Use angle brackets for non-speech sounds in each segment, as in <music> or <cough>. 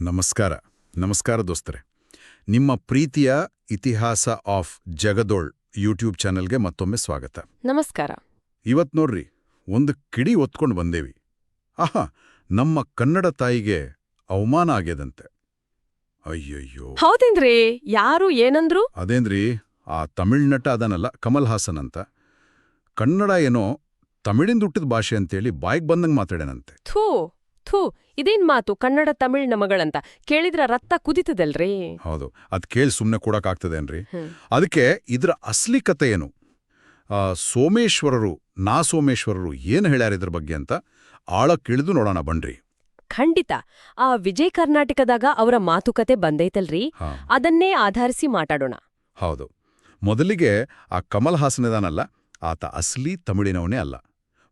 ನಮಸ್ಕಾರ. ನಮಸ್ಕಾರ ದೋಸ್ತರೆ. ನಿಮ್ಮ ಪ್ರೀತಿಯ ಇತಿಹಾಸ ಆಫ್ ಜಗದೋಳ್ ಯೂಟ್ಯೂಬ್ ಚಾನೆಲ್ಗೆ ಮತ್ತೊಮ್ಮೆ ಸ್ವಾಗತ. ನಮಸ್ಕಾರ. ಇವತ್ ನೋಡ್ರಿ ಒಂದು ಕಿಡಿ ಒತ್ಕೊಂಡು ಬಂದೇವಿ. ಆಹಾ ನಮ್ಮ ಕನ್ನಡ ತಾಯಿಗೆ ಅವಮಾನ ಆಗ್ಯದಂತೆ. ಅಯ್ಯಯ್ಯೋ. ಹೌದೇನ್ರಿ? ಯಾರು ಏನಂದ್ರು? ಅದೇನ್ರಿ ಆ ತಮಿಳ್ ನಟ ಅದನಲ್ಲ ಕಮಲ್ ಹಾಸನ್ ಅಂತ. ಕನ್ನಡ ಏನೋ ತಮಿಳಿಂದ ಹುಟ್ಟಿದ ಭಾಷೆ ಅಂತೇಳಿ ಬಾಯಿಗೆ ಬಂದಂಗೆ ಮಾತಾಡ್ಯಾನಂತೆ. ಥೂ. ಥೂ ಇದೇನ್ ಮಾತು? ಕನ್ನಡ ತಮಿಳ್ ನಮಗಳಂತ. ಕೇಳಿದ್ರ ರಕ್ತ ಕುದಿತದಲ್ರಿ? ಹೌದು. ಅದ್ ಕೇಳಿ ಸುಮ್ಮನೆ ಕೊಡಕ್ಕಾಗ್ತದೇನ್ರಿ. ಅದಕ್ಕೆ ಇದರ ಅಸ್ಲಿ ಕತೆ ಏನು? ಆ, ಸೋಮೇಶ್ವರರು ನಾ ಸೋಮೇಶ್ವರರು ಏನು ಹೇಳ್ಯಾರ ಇದ್ರ ಬಗ್ಗೆ ಅಂತ ಆಳಕ್ಕಿಳಿದು ನೋಡೋಣ ಬನ್ರಿ. ಖಂಡಿತ. ಆ ವಿಜಯ ಕರ್ನಾಟಕದಾಗ ಅವರ ಮಾತುಕತೆ ಬಂದೈತಲ್ರಿ? ಅದನ್ನೇ ಆಧರಿಸಿ ಮಾತಾಡೋಣ. ಹೌದು. ಮೊದಲಿಗೆ ಆ ಕಮಲ್ ಹಾಸನದಾನಲ್ಲ ಆತ ಅಸಲಿ ತಮಿಳಿನವನೇ ಅಲ್ಲ.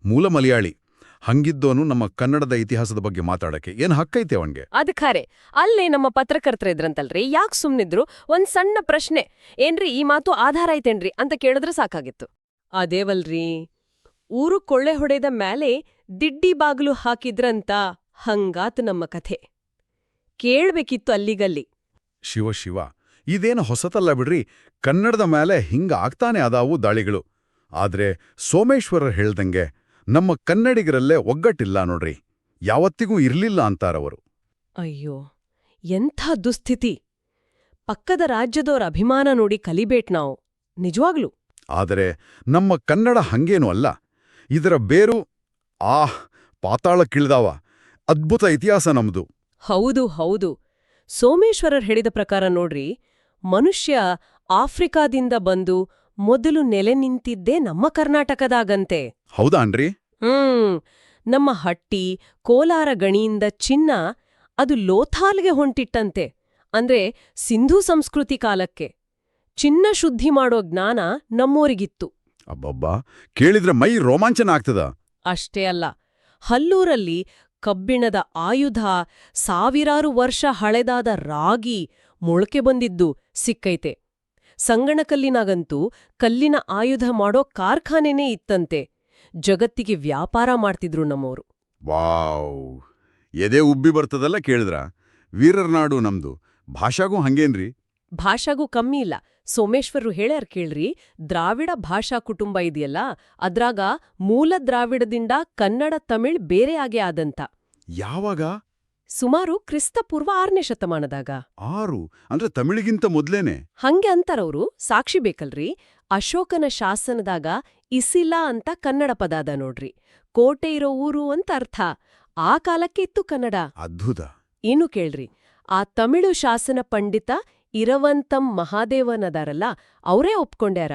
ಮೂಲ ಮಲಯಾಳಿ. ಹಂಗಿದ್ದೋನು ನಮ್ಮ ಕನ್ನಡದ ಇತಿಹಾಸದ ಬಗ್ಗೆ ಮಾತಾಡಕ್ಕೆ. ಏನ್ ಹಕ್ಕೈತೆ ಅವನ್ಗೆ? ಅದ್ ಖರೆ. ಅಲ್ಲೇ ನಮ್ಮ ಪತ್ರಕರ್ತರ ಇದ್ರಂತಲ್ರಿ ಯಾಕ್ ಸುಮ್ನಿದ್ರು? ಒಂದ್ ಸಣ್ಣ ಪ್ರಶ್ನೆ. ಏನ್ರಿ ಈ ಮಾತು ಆಧಾರ ಐತೇನ್ರಿ ಅಂತ ಕೇಳಿದ್ರೆ ಸಾಕಾಗಿತ್ತು. ಅದೇವಲ್ರಿ ಊರು ಕೊಳ್ಳೆ ಹೊಡೆದ ಮೇಲೆ ದಿಡ್ಡಿ ಬಾಗ್ಲು ಹಾಕಿದ್ರಂತ ಹಂಗಾತ್ ನಮ್ಮ ಕಥೆ. ಕೇಳ್ಬೇಕಿತ್ತು ಅಲ್ಲಿಗಲ್ಲಿ. ಶಿವ ಶಿವ ಇದೇನು ಹೊಸತಲ್ಲ ಬಿಡ್ರಿ ಕನ್ನಡದ ಮೇಲೆ ಹಿಂಗ ಆಗ್ತಾನೆ ಅದಾವು ದಾಳಿಗಳು. ಆದ್ರೆ ಸೋಮೇಶ್ವರರ್ ಹೇಳ್ದಂಗೆ ನಮ್ಮ ಕನ್ನಡಿಗರಲ್ಲೇ ಒಗ್ಗಟ್ಟಿಲ್ಲ ನೋಡ್ರಿ. ಯಾವತ್ತಿಗೂ ಇರ್ಲಿಲ್ಲ ಅಂತಾರವರು. ಅಯ್ಯೋ ಎಂಥ ದುಸ್ಥಿತಿ. ಪಕ್ಕದ ರಾಜ್ಯದವರ ಅಭಿಮಾನ ನೋಡಿ ಕಲಿಬೇಟ್ ನಾವು ನಿಜವಾಗ್ಲು. ಆದರೆ ನಮ್ಮ ಕನ್ನಡ ಹಂಗೇನೂ ಅಲ್ಲ. ಇದರ ಬೇರು ಆಹ್ ಪಾತಾಳಕ್ಕಿಳ್ದಾವ ಅದ್ಭುತ ಇತಿಹಾಸ ನಮ್ದು. ಹೌದು ಹೌದು. ಸೋಮೇಶ್ವರರ್ ಹೇಳಿದ ಪ್ರಕಾರ ನೋಡ್ರಿ ಮನುಷ್ಯ ಆಫ್ರಿಕಾದಿಂದ ಬಂದು ಮೊದಲು ನೆಲೆ ನಿಂತಿದ್ದೇ ನಮ್ಮ ಕರ್ನಾಟಕದಾಗಂತೆ. ಹೌದಾನ್ರಿ ಹ್ಮ್. ನಮ್ಮ ಹಟ್ಟಿ ಕೋಲಾರ ಗಣಿಯಿಂದ ಚಿನ್ನ ಅದು ಲೋಥಾಲ್ಗೆ ಹೊಂಟಿಟ್ಟಂತೆ. ಅಂದ್ರೆ ಸಿಂಧೂ ಸಂಸ್ಕೃತಿ ಕಾಲಕ್ಕೆ. ಚಿನ್ನ ಶುದ್ಧಿ ಮಾಡೋ ಜ್ಞಾನ ನಮ್ಮೋರಿಗಿತ್ತು. ಅಬ್ಬಬ್ಬಾ. ಕೇಳಿದ್ರೆ ಮೈ ರೋಮಾಂಚನ ಆಗ್ತದ? ಅಷ್ಟೇ ಅಲ್ಲ. ಹಲ್ಲೂರಲ್ಲಿ ಕಬ್ಬಿಣದ ಆಯುಧ ಸಾವಿರಾರು ವರ್ಷ ಹಳೆದಾದ ರಾಗಿ ಮೊಳಕೆ ಬಂದಿದ್ದು ಸಿಕ್ಕೈತೆ. ಸಂಗಣಕಲ್ಲಿನಾಗಂತೂ ಕಲ್ಲಿನ ಆಯುಧ ಮಾಡೋ ಕಾರ್ಖಾನೆನೇ ಇತ್ತಂತೆ. ಜಗತ್ತಿಗೆ ವ್ಯಾಪಾರ ಮಾಡ್ತಿದ್ರು ನಮ್ಮವರು ವಾವ್! ಎದೆ ಉಬ್ಬಿ ಬರ್ತದಲ್ಲ ಕೇಳಿದ್ರ? ವೀರರ್ನಾಡು ನಮ್ದು. ಭಾಷಾಗೂ ಹಂಗೇನ್ರಿ? ಭಾಷಾಗೂ ಕಮ್ಮಿ ಇಲ್ಲ. ಸೋಮೇಶ್ವರರು ಹೇಳ್ಯಾರ್ ಕೇಳ್ರಿ ದ್ರಾವಿಡ ಭಾಷಾ ಕುಟುಂಬ ಇದೆಯಲ್ಲ ಅದ್ರಾಗ ಮೂಲ ದ್ರಾವಿಡದಿಂದ ಕನ್ನಡ ತಮಿಳ್ ಬೇರೆ ಆಗೇ ಆದಂತ. ಯಾವಾಗ? ಸುಮಾರು ಕ್ರಿಸ್ತಪೂರ್ವ ಆರನೇ ಶತಮಾನದಾಗ. ಆರು? ಅಂದ್ರೆ ತಮಿಳಿಗಿಂತ ಮೊದ್ಲೇನೆ? ಹಂಗೆ ಅಂತಾರವ್ರು. ಸಾಕ್ಷಿ ಬೇಕಲ್ರಿ. ಅಶೋಕನ ಶಾಸನದಾಗ ಇಸಿಲಾ ಅಂತ ಕನ್ನಡ ಪದ ಅದ ನೋಡ್ರಿ. ಕೋಟೆ ಇರೋ ಊರು ಅಂತ ಅರ್ಥ. ಆ ಕಾಲಕ್ಕೆ ಇತ್ತು ಕನ್ನಡ. ಅದ್ಭುತ. ಇನ್ನು ಕೇಳ್ರಿ. ಆ ತಮಿಳು ಶಾಸನ ಪಂಡಿತ ಇರವಂತಂ ಮಹಾದೇವನದಾರಲ್ಲ ಅವರೇ ಒಪ್ಕೊಂಡ್ಯಾರ.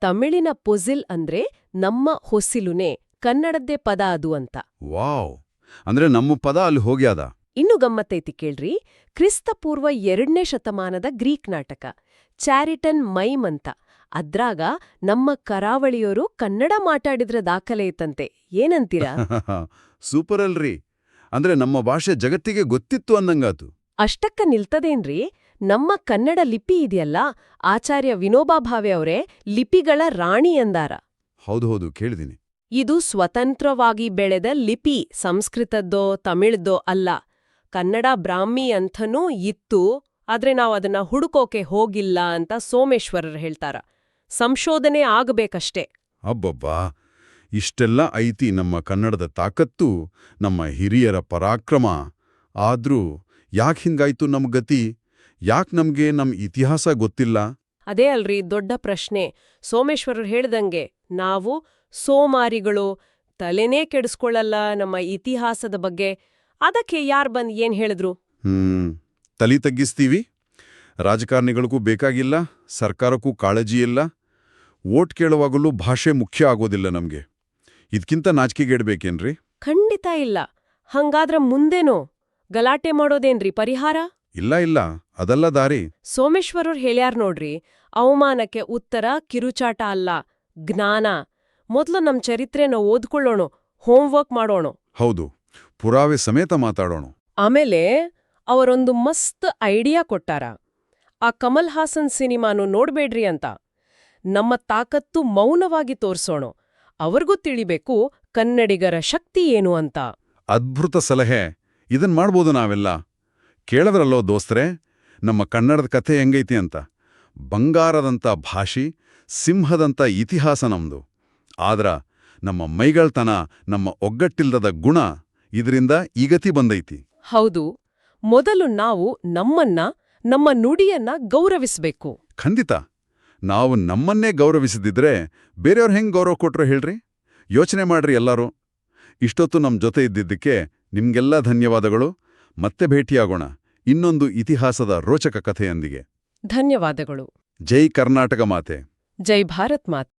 ತಮಿಳಿನ ಪೊಜಿಲ್ ಅಂದ್ರೆ ನಮ್ಮ ಹೊಸಿಲುನೇ ಕನ್ನಡದ್ದೇ ಪದ ಅದು ಅಂತ. ವಾವ್. ಅಂದ್ರೆ ನಮ್ಮ ಪದ ಅಲ್ಲಿ ಹೋಗ್ಯಾದ. ಇನ್ನು ಗಮ್ಮತ್ತೈತಿ ಕೇಳ್ರಿ. ಕ್ರಿಸ್ತಪೂರ್ವ ಎರಡನೇ ಶತಮಾನದ ಗ್ರೀಕ್ ನಾಟಕ ಚಾರಿಟನ್ ಮೈಮ್ ಅಂತ. ಅದ್ರಾಗ ನಮ್ಮ ಕರಾವಳಿಯೋರು ಕನ್ನಡ ಮಾತಾಡಿದ್ರ ದಾಖಲೆ ಇತ್ತಂತೆ. ಏನಂತೀರಾ? <laughs> ಸೂಪರ್ ಅಲ್ರಿ. ಅಂದ್ರೆ ನಮ್ಮ ಭಾಷೆ ಜಗತ್ತಿಗೆ ಗೊತ್ತಿತ್ತು ಅಂದಂಗಾತು ಅಷ್ಟಕ್ಕ ನಿಲ್ತದೇನ್ರಿ? ನಮ್ಮ ಕನ್ನಡ ಲಿಪಿ ಇದೆಯಲ್ಲ ಆಚಾರ್ಯ ವಿನೋಬಾ ಭಾವೆ ಅವರೇ ಲಿಪಿಗಳ ರಾಣಿ ಎಂದಾರ ಹೌದು ಹೌದು ಕೇಳಿದೀನಿ ಇದು ಸ್ವತಂತ್ರವಾಗಿ ಬೆಳೆದ ಲಿಪಿ ಸಂಸ್ಕೃತದ್ದೋ ತಮಿಳ್ದೋ ಅಲ್ಲ. ಕನ್ನಡ ಬ್ರಾಹ್ಮಿ ಅಂಥನೂ ಇತ್ತು ಆದ್ರೆ ನಾವು ಅದನ್ನ ಹುಡುಕೋಕೆ ಹೋಗಿಲ್ಲ ಅಂತ ಸೋಮೇಶ್ವರರು ಹೇಳ್ತಾರ. ಸಂಶೋಧನೆ ಆಗಬೇಕಷ್ಟೇ. ಅಬ್ಬಬ್ಬಾ! ಇಷ್ಟೆಲ್ಲ ಐತಿ ನಮ್ಮ ಕನ್ನಡದ ತಾಕತ್ತು ನಮ್ಮ ಹಿರಿಯರ ಪರಾಕ್ರಮ. ಆದ್ರೂ ಯಾಕ್ ಹಿಂಗಾಯ್ತು ನಮ್ ಗತಿ? ಯಾಕ್ ನಮ್ಗೆ ನಮ್ ಇತಿಹಾಸ ಗೊತ್ತಿಲ್ಲ? ಅದೇ ಅಲ್ರಿ ದೊಡ್ಡ ಪ್ರಶ್ನೆ. ಸೋಮೇಶ್ವರರು ಹೇಳ್ದಂಗೆ ನಾವು ಸೋಮಾರಿಗಳು ತಲೆನೇ ಕೆಡಿಸ್ಕೊಳ್ಳಲ್ಲ ನಮ್ಮ ಇತಿಹಾಸದ ಬಗ್ಗೆ. ಅದಕ್ಕೆ ಯಾರ್ ಬಂದ್ ಏನ್ ಹೇಳಿದ್ರು? ಹ್ಮ್ ತಲಿ ತಗ್ಗಿಸ್ತೀವಿ. ರಾಜಕಾರಣಿಗಳಿಗೂ ಬೇಕಾಗಿಲ್ಲ ಸರ್ಕಾರಕ್ಕೂ ಕಾಳಜಿ ಇಲ್ಲ. ವೋಟ್ ಕೇಳುವಾಗಲೂ ಭಾಷೆ ಮುಖ್ಯ ಆಗೋದಿಲ್ಲ ನಮ್ಗೆ. ಇದ್ಕಿಂತ ನಾಚಿಕೆಗೇಡ್ಬೇಕೇನ್ರಿ? ಖಂಡಿತ ಇಲ್ಲ. ಹಂಗಾದ್ರ ಮುಂದೇನೋ? ಗಲಾಟೆ ಮಾಡೋದೇನ್ರಿ ಪರಿಹಾರ? ಇಲ್ಲ ಇಲ್ಲ. ಅದಲ್ಲ ದಾರಿ. ಸೋಮೇಶ್ವರರು ಹೇಳ್ಯಾರ್ ನೋಡ್ರಿ ಅವಮಾನಕ್ಕೆ ಉತ್ತರ ಕಿರುಚಾಟ ಅಲ್ಲ ಜ್ಞಾನ. ಮೊದಲು ನಮ್ ಚರಿತ್ರೆನ ಓದ್ಕೊಳ್ಳೋಣ ಹೋಮ್ವರ್ಕ್ ಮಾಡೋಣ. ಹೌದು. ಪುರಾವೆ ಸಮೇತ ಮಾತಾಡೋಣ. ಆಮೇಲೆ ಅವರೊಂದು ಮಸ್ತ್ ಐಡಿಯಾ ಕೊಟ್ಟಾರ. ಆ ಕಮಲ್ ಹಾಸನ್ ಸಿನಿಮಾನು ನೋಡ್ಬೇಡ್ರಿ ಅಂತ. ನಮ್ಮ ತಾಕತ್ತು ಮೌನವಾಗಿ ತೋರ್ಸೋಣ. ಅವ್ರಿಗೂ ತಿಳಿಬೇಕು ಕನ್ನಡಿಗರ ಶಕ್ತಿ ಏನು ಅಂತ. ಅದ್ಭುತ ಸಲಹೆ. ಇದನ್ ಮಾಡ್ಬೋದು ನಾವೆಲ್ಲ. ಕೇಳದ್ರಲ್ಲೋ ದೋಸ್ತ್ರೆ ನಮ್ಮ ಕನ್ನಡದ ಕಥೆ ಹೆಂಗೈತಿ ಅಂತ. ಬಂಗಾರದಂಥ ಭಾಷೆ ಸಿಂಹದಂಥ ಇತಿಹಾಸ ನಮ್ದು. ಆದ್ರ ನಮ್ಮ ಮೈಗಳ್ತನ ನಮ್ಮ ಒಗ್ಗಟ್ಟಿಲ್ಲದ ಗುಣ ಇದರಿಂದ ಈಗತಿ ಬಂದೈತಿ. ಹೌದು. ಮೊದಲು ನಾವು ನಮ್ಮನ್ನ ನಮ್ಮ ನುಡಿಯನ್ನ ಗೌರವಿಸಬೇಕು. ಖಂಡಿತ. ನಾವು ನಮ್ಮನ್ನೇ ಗೌರವಿಸದಿದ್ರೆ ಬೇರೆಯವ್ರು ಹೆಂಗ್ ಗೌರವ ಕೊಟ್ರು ಹೇಳ್ರಿ? ಯೋಚನೆ ಮಾಡ್ರಿ ಎಲ್ಲರೂ. ಇಷ್ಟೊತ್ತು ನಮ್ಮ ಜೊತೆ ಇದ್ದಿದ್ದಕ್ಕೆ ನಿಮ್ಗೆಲ್ಲ ಧನ್ಯವಾದಗಳು. ಮತ್ತೆ ಭೇಟಿಯಾಗೋಣ. ಇನ್ನೊಂದು ಇತಿಹಾಸದ ರೋಚಕ ಕಥೆಯೊಂದಿಗೆ. ಧನ್ಯವಾದಗಳು. ಜೈ ಕರ್ನಾಟಕ ಮಾತೆ. ಜೈ ಭಾರತ್ ಮಾತ್.